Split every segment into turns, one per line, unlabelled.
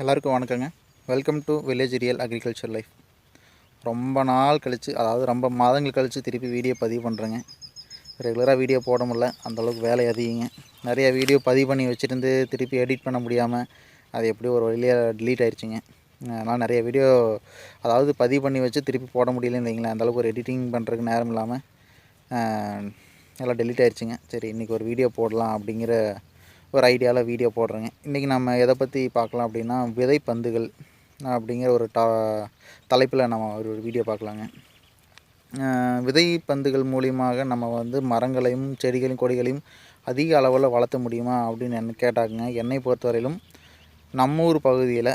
எல்லாருக்கும் வணக்கங்க. Welcome to village real agriculture life ரொம்ப நாள் கழித்து அதாவது ரொம்ப மாதங்கள் கழித்து திருப்பி வீடியோ பதிவு பண்ணுறேங்க ரெகுலராக வீடியோ போட முடியல. அந்தளவுக்கு வேலை அதிகங்க. நிறைய வீடியோ பதிவு பண்ணி வச்சுருந்து திருப்பி எடிட் பண்ண முடியாமல் அது எப்படியோ ஒரு வழியாக டிலீட் ஆயிடுச்சுங்க அதனால் நிறைய வீடியோ அதாவது பதிவு பண்ணி வச்சு திருப்பி போட முடியலன்னு வைங்களேன். அந்தளவுக்கு ஒரு எடிட்டிங் பண்ணுறதுக்கு நேரம் இல்லாமல் எல்லாம் டெலீட் ஆயிடுச்சுங்க சரி இன்றைக்கி ஒரு வீடியோ போடலாம் அப்படிங்கிற ஒரு ஐடியாவில் வீடியோ போடுறேங்க இன்றைக்கி நம்ம எதை பற்றி பார்க்கலாம் அப்படின்னா விதைப்பந்துகள் அப்படிங்கிற ஒரு டா தலைப்பில் நம்ம ஒரு வீடியோ பார்க்கலாங்க. விதைப்பந்துகள் மூலியமாக நம்ம வந்து மரங்களையும் செடிகளையும் கொடிகளையும் அதிக அளவில் வளர்த்த முடியுமா அப்படின்னு என்ன கேட்டாங்க. என்னை பொறுத்தவரையிலும் நம்ம ஊர் பகுதியில்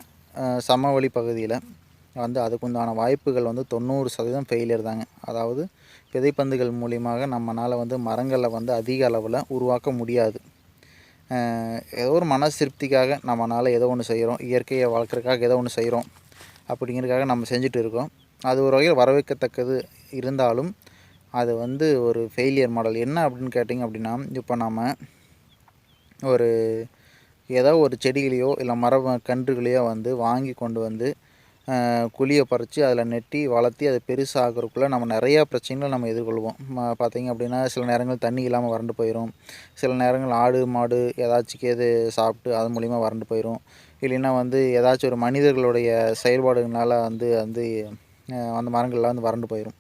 சமவெளி பகுதியில் வந்து அதுக்குண்டான வாய்ப்புகள் வந்து தொண்ணூறு சதவீதம் ஃபெயிலியர் தாங்க. அதாவது விதைப்பந்துகள் மூலியமாக நம்மளால் வந்து மரங்களை வந்து அதிக அளவில் உருவாக்க முடியாது. ஏதோ ஒரு மன திருப்திக்காக நம்மளால் ஏதோ ஒன்று செய்கிறோம் இயற்கையை வளர்க்குறதுக்காக ஏதோ ஒன்று செய்கிறோம் அப்படிங்கிறதுக்காக நம்ம செஞ்சுட்டு இருக்கோம். அது ஒரு வகையில் வரவேற்கத்தக்கது இருந்தாலும் அது வந்து ஒரு ஃபெயிலியர் மாடல் என்ன அப்படின்னு கேட்டிங்க அப்படின்னா இப்போ நம்ம ஒரு ஏதோ ஒரு செடிகளையோ இல்லை மர கன்றுகளையோ வந்து வாங்கி கொண்டு வந்து குழியை பறித்து அதில் நெட்டி வளர்த்தி அது பெருசாகிறதுக்குள்ளே நம்ம நிறையா பிரச்சனைகளை நம்ம எதிர்கொள்வோம். பார்த்திங்க பார்த்தீங்க அப்படின்னா சில நேரங்கள் தண்ணி இல்லாமல் வறண்டு போயிடும் சில நேரங்கள் ஆடு மாடு ஏதாச்சும் எது சாப்பிட்டு அது மூலிமா வறண்டு போயிடும் இல்லைன்னா வந்து ஏதாச்சும் ஒரு மனிதர்களுடைய செயல்பாடுகளால் வந்து வந்து அந்த மரங்கள்லாம் வந்து வறண்டு போயிடும்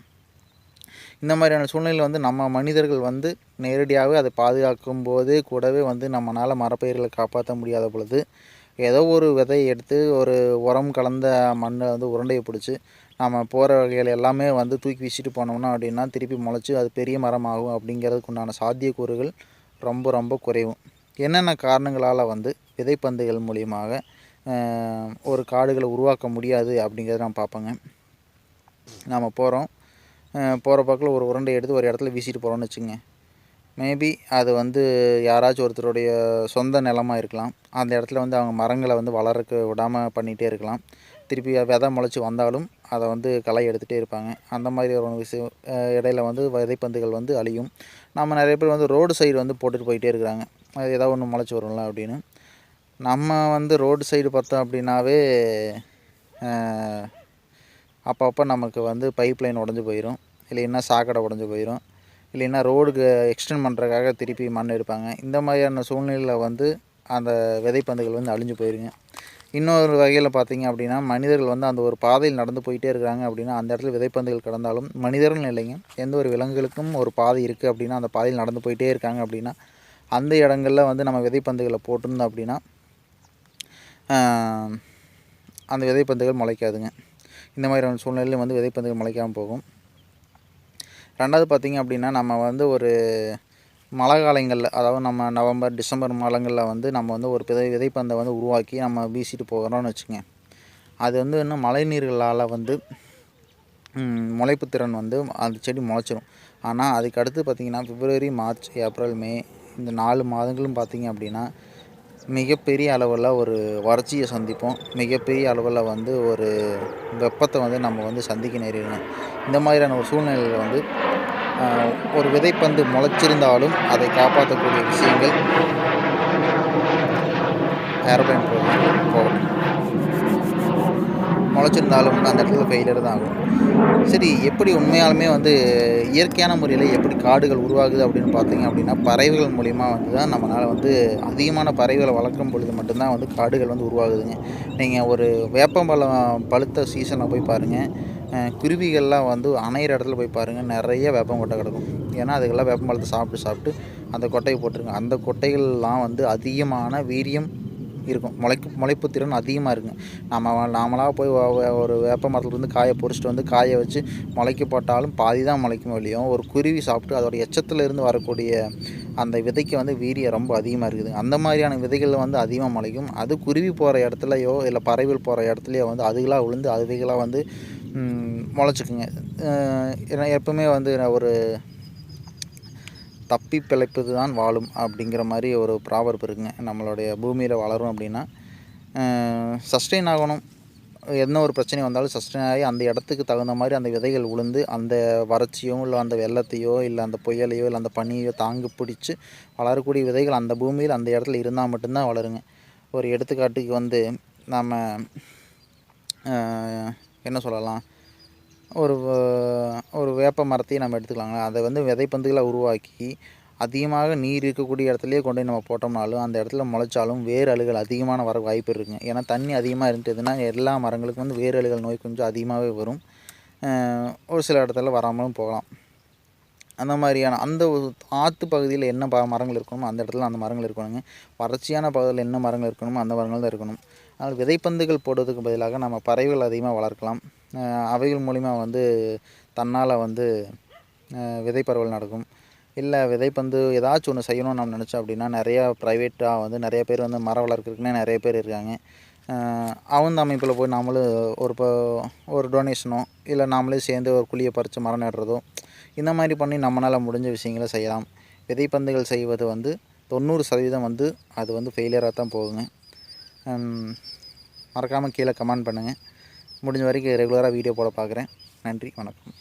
இந்த மாதிரியான சூழ்நிலையில் வந்து நம்ம மனிதர்கள் வந்து நேரடியாகவே அதை பாதுகாக்கும் போதே கூடவே வந்து நம்மளால் மரப்பயிர்களை காப்பாற்ற முடியாத பொழுது ஏதோ ஒரு விதையை எடுத்து ஒரு உரம் கலந்த மண்ணை வந்து உருண்டையை பிடிச்சி நம்ம போகிற வகையில் எல்லாமே வந்து தூக்கி வீசிட்டு போனோம்னா அப்படின்னா திருப்பி முளைச்சி அது பெரிய மரம் ஆகும் அப்படிங்கிறதுக்கு உண்டான சாத்தியக்கூறுகள் ரொம்ப ரொம்ப குறைவும் என்னென்ன காரணங்களால் வந்து விதைப்பந்துகள் மூலியமாக ஒரு காடுகளை உருவாக்க முடியாது அப்படிங்கிறத நான் பார்ப்பேங்க. நாம் போகிறோம் போகிற பக்கத்தில் ஒரு உருண்டை எடுத்து ஒரு இடத்துல வீசிட்டு போகிறோம்னு வச்சுங்க மேபி அது வந்து யாராச்சும் ஒருத்தருடைய சொந்த நிலமாக இருக்கலாம். அந்த இடத்துல வந்து அவங்க மரங்களை வந்து வளர்க்க விடாமல் பண்ணிகிட்டே இருக்கலாம். திருப்பி விதை முளைச்சி வந்தாலும் அதை வந்து களை எடுத்துகிட்டே இருப்பாங்க. அந்த மாதிரி ஒரு விஷயம் இடையில வந்து விதைப்பந்துகள் வந்து அழியும். நம்ம நிறைய பேர் வந்து ரோடு சைடு வந்து போட்டுட்டு போயிட்டே இருக்கிறாங்க. அது ஏதாவது ஒன்று முளைச்சி வரும்ல அப்படின்னு. நம்ம வந்து ரோடு சைடு பார்த்தோம் அப்படின்னாவே அப்பப்போ நமக்கு வந்து பைப் லைன் உடஞ்சி போயிடும் இல்லைன்னா சாக்கடை உடஞ்சி போயிடும் இல்லைன்னா ரோடுக்கு எக்ஸ்டெண்ட் பண்ணுறதுக்காக திருப்பி மண் எடுப்பாங்க. இந்த மாதிரியான சூழ்நிலையில் வந்து அந்த விதைப்பந்துகள் வந்து அழிஞ்சு போயிருங்க. இன்னொரு வகையில் பார்த்தீங்க அப்படின்னா மனிதர்கள் வந்து அந்த ஒரு பாதையில் நடந்து போயிட்டே இருக்கிறாங்க அப்படின்னா அந்த இடத்துல விதைப்பந்துகள் கடந்தாலும் மனிதர்கள் இல்லைங்க எந்த ஒரு விலங்குகளுக்கும் ஒரு பாதை இருக்குது அப்படின்னா அந்த பாதையில் நடந்து போயிட்டே இருக்காங்க அப்படின்னா அந்த இடங்கள்ல வந்து நம்ம விதைப்பந்துகளை போட்டிருந்தோம் அப்படின்னா அந்த விதைப்பந்துகள் முளைக்காதுங்க. இந்த மாதிரியான சூழ்நிலையில் வந்து விதைப்பந்துகள் முளைக்காமல் போகும். ரெண்டாவது பார்த்திங்க அப்படின்னா நம்ம வந்து ஒரு மழை காலங்களில் அதாவது நம்ம நவம்பர் டிசம்பர் மாதங்களில் வந்து நம்ம வந்து ஒரு விதை விதைப்பந்தை வந்து உருவாக்கி நம்ம வீசிட்டு போகிறோம்னு வச்சுங்க அது வந்து இன்னும் மழை நீர்களால் வந்து முளைப்பு திறன் வந்து அந்த செடி முளைச்சிரும். ஆனால் அதுக்கு அடுத்து பார்த்திங்கன்னா பிப்ரவரி மார்ச் ஏப்ரல் மே இந்த நாலு மாதங்களும் பார்த்திங்க அப்படின்னா மிகப்பெரிய அளவில் ஒரு வறட்சியை சந்திப்போம். மிகப்பெரிய அளவில் வந்து ஒரு வெப்பத்தை வந்து நம்ம வந்து சந்திக்க நேரிடணும். இந்த மாதிரியான ஒரு சூழ்நிலையில் வந்து ஒரு விதைப்பந்து முளைச்சிருந்தாலும் அதை காப்பாற்றக்கூடிய விஷயங்கள் ஏரோப்ளைன் போகணும் முளைச்சிருந்தாலும் அந்த இடத்துல ஃபெயிலியர் தான் ஆகும். சரி எப்படி உண்மையாலுமே வந்து இயற்கையான முறையில் எப்படி காடுகள் உருவாகுது அப்படின்னு பார்த்தீங்க அப்படின்னா பறவைகள் மூலிமா வந்து தான் நம்மளால் வந்து அதிகமான பறவைகளை வளர்க்கும் பொழுது மட்டும்தான் வந்து காடுகள் வந்து உருவாகுதுங்க. நீங்கள் ஒரு வேப்பம்பழம் பழுத்த சீசனில் போய் பாருங்கள் குருவிகள்லாம் வந்து அணையிற இடத்துல போய் பாருங்கள் நிறைய வேப்பம் கொட்டை கிடக்கும். ஏன்னா அதுக்கெல்லாம் வேப்பம்பழத்தை சாப்பிட்டு சாப்பிட்டு அந்த கொட்டையை போட்டிருங்க அந்த கொட்டைகள்லாம் வந்து அதிகமான வீரியம் இருக்கும். முளைக்கு முளைப்பு திறன் அதிகமாக இருக்குங்க. நம்ம நாமளாக போய் ஒரு வேப்ப மரத்துலேருந்து காயை பொறிச்சிட்டு வந்து காய வச்சு முளைக்க போட்டாலும் பாதி தான் முளைக்கும் வழியும் ஒரு குருவி சாப்பிட்டு அதோட எச்சத்துலேருந்து வரக்கூடிய அந்த விதைக்கு வந்து வீரியம் ரொம்ப அதிகமாக இருக்குது. அந்த மாதிரியான விதைகள் வந்து அதிகமாக முளைக்கும் அது குருவி போகிற இடத்துலையோ இல்லை பறவைகள் போகிற இடத்துலையோ வந்து அதுகளாக விழுந்து அதுகளாக வந்து முளைச்சிக்குங்க. எப்பவுமே வந்து ஒரு தப்பி பிழைப்பது தான் வாழும் அப்படிங்கிற மாதிரி ஒரு ப்ராவர்ப் இருக்குங்க. நம்மளுடைய பூமியில் வளரும் அப்படின்னா சஸ்டெயின் ஆகணும். என்ன ஒரு பிரச்சனை வந்தாலும் சஸ்டெயின் ஆகி அந்த இடத்துக்கு தகுந்த மாதிரி அந்த விதைகள் உளுந்து அந்த வறட்சியோ இல்லை அந்த வெள்ளத்தையோ இல்லை அந்த புயலையோ இல்லை அந்த பனியோ தாங்கு பிடிச்சி வளரக்கூடிய விதைகள் அந்த பூமியில் அந்த இடத்துல இருந்தால் மட்டும்தான் வளருங்க. ஒரு எடுத்துக்காட்டுக்கு வந்து நம்ம என்ன சொல்லலாம்? ஒரு ஒரு வேப்ப மரத்தையும் நம்ம எடுத்துக்கலாங்க அதை வந்து விதைப்பந்துகளாக உருவாக்கி அதிகமாக நீர் இருக்கக்கூடிய இடத்துலையே கொண்டு போய் நம்ம போட்டோம்னாலும் அந்த இடத்துல முளைச்சாலும் வேர் அழுகல் அதிகமான வர வாய்ப்பு இருக்குங்க. ஏன்னா தண்ணி அதிகமாக இருந்ததுன்னா எல்லா மரங்களுக்கும் வந்து வேர் அழுகல் நோய் கொஞ்சம் அதிகமாகவே வரும். ஒரு சில இடத்துல வராமலும் போகலாம். அந்த மாதிரியான அந்த ஒரு ஆற்று பகுதியில் என்ன ப மரங்கள் இருக்கணுமோ அந்த இடத்துல அந்த மரங்கள் இருக்கணுங்க. வறட்சியான பகுதியில் என்ன மரங்கள் இருக்கணுமோ அந்த மரங்கள் தான் இருக்கணும். அதனால் விதைப்பந்துகள் போடுறதுக்கு பதிலாக நம்ம பறவைகள் அதிகமாக வளர்க்கலாம். அவைகள் மூலிமா வந்து தன்னால் வந்து விதைப்பரவல் விதை பரவல் நடக்கும். இல்லை விதைப்பந்து ஏதாச்சும் ஒன்று செய்யணும்னு நம்ம நினச்சோம் அப்படின்னா நிறையா ப்ரைவேட்டாக வந்து நிறைய பேர் வந்து மரம் வளர்க்குறதுக்குன்னே நிறைய பேர் இருக்காங்க. அவங்க அமைப்பில் போய் நாமளும் ஒரு இப்போ ஒரு டொனேஷனோ இல்லை நாமளே சேர்ந்து ஒரு குழியை பறித்து மரம் நடுறதோ இந்த மாதிரி பண்ணி நம்மளால் முடிஞ்ச விஷயங்களை செய்யலாம். விதைப்பந்துகள் செய்வது வந்து தொண்ணூறு சதவீதம் வந்து அது வந்து ஃபெயிலியராக தான் போகுங்க. மறக்காமல் கீழே கமெண்ட் பண்ணுங்கள் முடிஞ்ச வரைக்கும் ரெகுலராக வீடியோ போட பார்க்குறேன். நன்றி வணக்கம்.